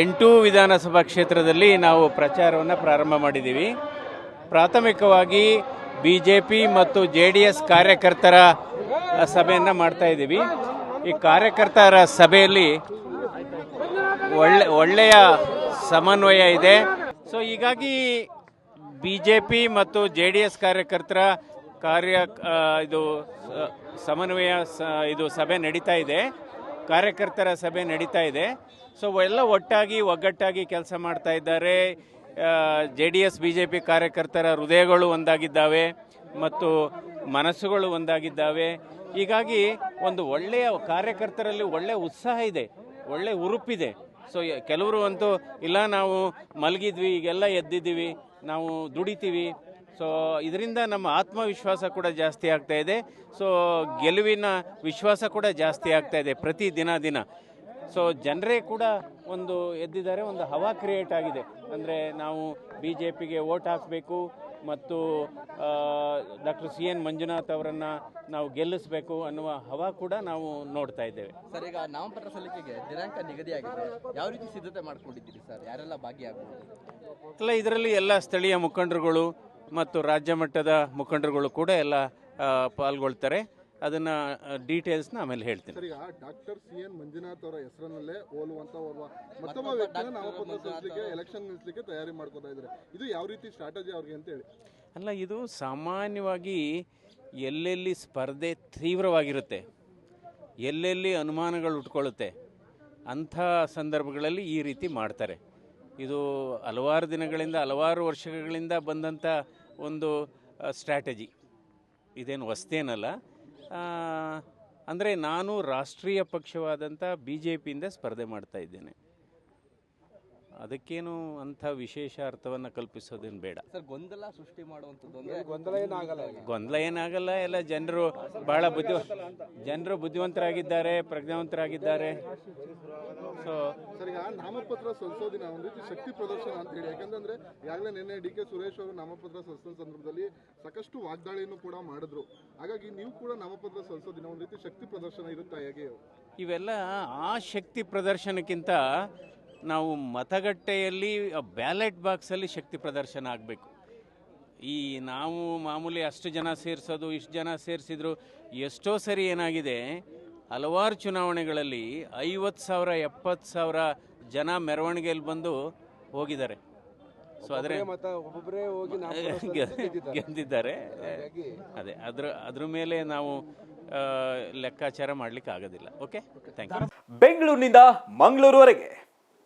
ಎಂಟು ವಿಧಾನಸಭಾ ಕ್ಷೇತ್ರದಲ್ಲಿ ನಾವು ಪ್ರಚಾರವನ್ನು ಪ್ರಾರಂಭ ಮಾಡಿದ್ದೀವಿ. ಪ್ರಾಥಮಿಕವಾಗಿ ಬಿ ಜೆ ಪಿ ಮತ್ತು ಜೆ ಡಿ ಎಸ್ ಕಾರ್ಯಕರ್ತರ ಸಭೆಯನ್ನು ಮಾಡ್ತಾ ಇದ್ದೀವಿ. ಈ ಕಾರ್ಯಕರ್ತರ ಸಭೆಯಲ್ಲಿ ಒಳ್ಳೆ, ಒಳ್ಳೆಯ ಸಮನ್ವಯ ಇದೆ. ಸೊ ಹೀಗಾಗಿ ಬಿ ಜೆ ಪಿ ಮತ್ತು ಜೆ ಡಿ ಎಸ್ ಕಾರ್ಯಕರ್ತರ ಕಾರ್ಯ ಇದು ಸಮನ್ವಯ ಇದು ಸಭೆ ನಡೀತಾ ಇದೆ. ಕಾರ್ಯಕರ್ತರ ಸಭೆ ನಡೀತಾ ಇದೆ. ಸೊ ಎಲ್ಲ ಒಟ್ಟಾಗಿ, ಒಗ್ಗಟ್ಟಾಗಿ ಕೆಲಸ ಮಾಡ್ತಾ ಇದ್ದಾರೆ. J D S, B J P ಕಾರ್ಯಕರ್ತರ ಹೃದಯಗಳು ಒಂದಾಗಿದ್ದಾವೆ ಮತ್ತು ಮನಸ್ಸುಗಳು ಒಂದಾಗಿದ್ದಾವೆ. ಹೀಗಾಗಿ ಒಂದು ಒಳ್ಳೆಯ ಕಾರ್ಯಕರ್ತರಲ್ಲಿ ಒಳ್ಳೆಯ ಉತ್ಸಾಹ ಇದೆ ಒಳ್ಳೆಯ ಉರುಪಿದೆ. ಸೊ ಕೆಲವರು ಅಂತೂ, ಇಲ್ಲ, ನಾವು ಮಲಗಿದ್ವಿ, ಈಗೆಲ್ಲ ಎದ್ದಿದ್ದೀವಿ, ನಾವು ದುಡಿತೀವಿ ಸೊ ಇದರಿಂದ ನಮ್ಮ ಆತ್ಮವಿಶ್ವಾಸ ಕೂಡ ಜಾಸ್ತಿ ಆಗ್ತಾ ಇದೆ. ಸೊ ಗೆಲುವಿನ ವಿಶ್ವಾಸ ಕೂಡ ಜಾಸ್ತಿ ಆಗ್ತಾ ಇದೆ ಪ್ರತಿ ದಿನ ದಿನ. ಸೊ ಜನರೇ ಕೂಡ ಒಂದು ಎದ್ದಿದ್ದಾರೆ ಒಂದು ಹವಾ ಕ್ರಿಯೇಟ್ ಆಗಿದೆ. ಅಂದರೆ ನಾವು ಬಿ ಜೆ ಪಿಗೆ ವೋಟ್ ಹಾಕಬೇಕು ಮತ್ತು ಡಾಕ್ಟರ್ ಸಿ ಎನ್ ಮಂಜುನಾಥ್ ಅವರನ್ನು ನಾವು ಗೆಲ್ಲಿಸಬೇಕು ಅನ್ನುವ ಹವಾ ಕೂಡ ನಾವು ನೋಡ್ತಾ ಇದ್ದೇವೆ. ಸರ್ ಈಗ ನಾಮಪತ್ರ ಸಲ್ಲಿಕೆಗೆ ದಿನಾಂಕ ನಿಗದಿಯಾಗಿದೆ. ಯಾವ ರೀತಿ ಸಿದ್ಧತೆ ಮಾಡ್ಕೊಂಡಿದ್ದೀರಿ ಸರ್? ಯಾರೆಲ್ಲ ಭಾಗಿಯಾಗಬಹುದು ಅಲ್ಲ ಇದರಲ್ಲಿ ಎಲ್ಲ ಸ್ಥಳೀಯ ಮುಖಂಡರುಗಳು ಮತ್ತು ರಾಜ್ಯ ಮಟ್ಟದ ಮುಖಂಡರುಗಳು ಕೂಡ ಎಲ್ಲ ಪಾಲ್ಗೊಳ್ತಾರೆ. ಅದನ್ನು ಡೀಟೇಲ್ಸ್ನ ಆಮೇಲೆ ಹೇಳ್ತೀನಿ. ಸರ್ ಈಗ ಡಾಕ್ಟರ್ ಸಿ ಎನ್ ಮಂಜುನಾಥ್ ಅವರ ಹೆಸರಿನಲ್ಲೇ ಹೋಲುವಂತ ಒಬ್ಬ ಮತ್ತೊಬ್ಬ ವ್ಯಕ್ತಿನ ನಾಮಪತ್ರ ಸಲ್ಲಿಸಲಿಕ್ಕೆ ಎಲೆಕ್ಷನ್ ನಿಲ್ಲಿಸಲಿಕ್ಕೆ ತಯಾರಿ ಮಾಡ್ಕೊತಾ ಇದ್ದಾರೆ. ಇದು ಯಾವ ರೀತಿ ಸ್ಟ್ರಾಟಜಿ ಅವ್ರಿಗೆ ಅಂತ ಹೇಳಿ? ಅಲ್ಲ ಇದು ಸಾಮಾನ್ಯವಾಗಿ ಎಲ್ಲೆಲ್ಲಿ ಸ್ಪರ್ಧೆ ತೀವ್ರವಾಗಿರುತ್ತೆ ಎಲ್ಲೆಲ್ಲಿ ಅನುಮಾನಗಳು ಉಟ್ಕೊಳ್ಳುತ್ತೆ ಅಂಥ ಸಂದರ್ಭಗಳಲ್ಲಿ ಈ ರೀತಿ ಮಾಡ್ತಾರೆ. ಇದು ಹಲವಾರು ದಿನಗಳಿಂದ ಹಲವಾರು ವರ್ಷಗಳಿಂದ ಬಂದಂಥ ಒಂದು ಸ್ಟ್ರಾಟಜಿ ಇದೇನು ಹೊಸ್ತೇನಲ್ಲ. ಅಂದರೆ ನಾನು ರಾಷ್ಟ್ರೀಯ ಪಕ್ಷವಾದಂಥ ಬಿ ಜೆ ಪಿಯಿಂದ ಸ್ಪರ್ಧೆ ಮಾಡ್ತಾ ಇದ್ದೇನೆ. ಅದಕ್ಕೇನು ಅಂಥ ವಿಶೇಷ ಅರ್ಥವನ್ನ ಕಲ್ಪಿಸೋದೇನು ಬೇಡ. ಸರ್ ಗೊಂದಲ ಸೃಷ್ಟಿ ಮಾಡುವಂಥದ್ದು ಏನಾಗಲ್ಲ ಗೊಂದಲ ಏನಾಗಲ್ಲ ಎಲ್ಲ ಜನರು ಬಹಳ ಬುದ್ಧಿ ಜನರು ಬುದ್ಧಿವಂತರಾಗಿದ್ದಾರೆ ಪ್ರಜ್ಞಾವಂತರಾಗಿದ್ದಾರೆ. ಸೊ ಸರ್ ಈಗ ನಾಮಪತ್ರ ಸಲ್ಸೋದಿನ ಒಂದು ರೀತಿ ಶಕ್ತಿ ಪ್ರದರ್ಶನ ಅಂತ ಹೇಳಿ. ಯಾಕಂದ್ರೆ ಈಗಾಗಲೇ ನಿನ್ನೆ ಡಿ ಕೆ ಸುರೇಶ್ ಅವರು ನಾಮಪತ್ರ ಸಲ್ಸೋ ಸಂದರ್ಭದಲ್ಲಿ ಸಾಕಷ್ಟು ವಾಗ್ದಾಳಿಯನ್ನು ಕೂಡ ಮಾಡಿದ್ರು. ಹಾಗಾಗಿ ನೀವು ಕೂಡ ನಾಮಪತ್ರ ಸಲ್ಸೋದಿನ ಒಂದು ರೀತಿ ಶಕ್ತಿ ಪ್ರದರ್ಶನ ಇರುತ್ತಾ ಹೇಗೆ? ಇವೆಲ್ಲ ಆ ಶಕ್ತಿ ಪ್ರದರ್ಶನಕ್ಕಿಂತ ನಾವು ಮತಗಟ್ಟೆಯಲ್ಲಿ ಬ್ಯಾಲೆಟ್ ಬಾಕ್ಸಲ್ಲಿ ಶಕ್ತಿ ಪ್ರದರ್ಶನ ಆಗಬೇಕು. ಈ ನಾವು ಮಾಮೂಲಿ ಅಷ್ಟು ಜನ ಸೇರಿಸೋದು ಇಷ್ಟು ಜನ ಸೇರಿಸಿದ್ರು ಎಷ್ಟೋ ಸರಿ ಏನಾಗಿದೆ ಹಲವಾರು ಚುನಾವಣೆಗಳಲ್ಲಿ ಐವತ್ತು ಸಾವಿರ ಎಪ್ಪತ್ತು ಸಾವಿರ ಜನ ಮೆರವಣಿಗೆಯಲ್ಲಿ ಬಂದು ಹೋಗಿದ್ದಾರೆ. ಸೊ ಆದರೆ ಒಬ್ಬೊಬ್ಬರೇ ಹೋಗಿ ಗೆದ್ದಿದ್ದಾರೆ. ಅದೇ ಅದ್ರ ಅದ್ರ ಮೇಲೆ ನಾವು ಆ, ಲೆಕ್ಕಾಚಾರ ಮಾಡ್ಲಿಕ್ಕೆ ಆಗೋದಿಲ್ಲ ಓಕೆ ಥ್ಯಾಂಕ್ ಯು ಬೆಂಗಳೂರಿನಿಂದ ಮಂಗಳೂರುವರೆಗೆ.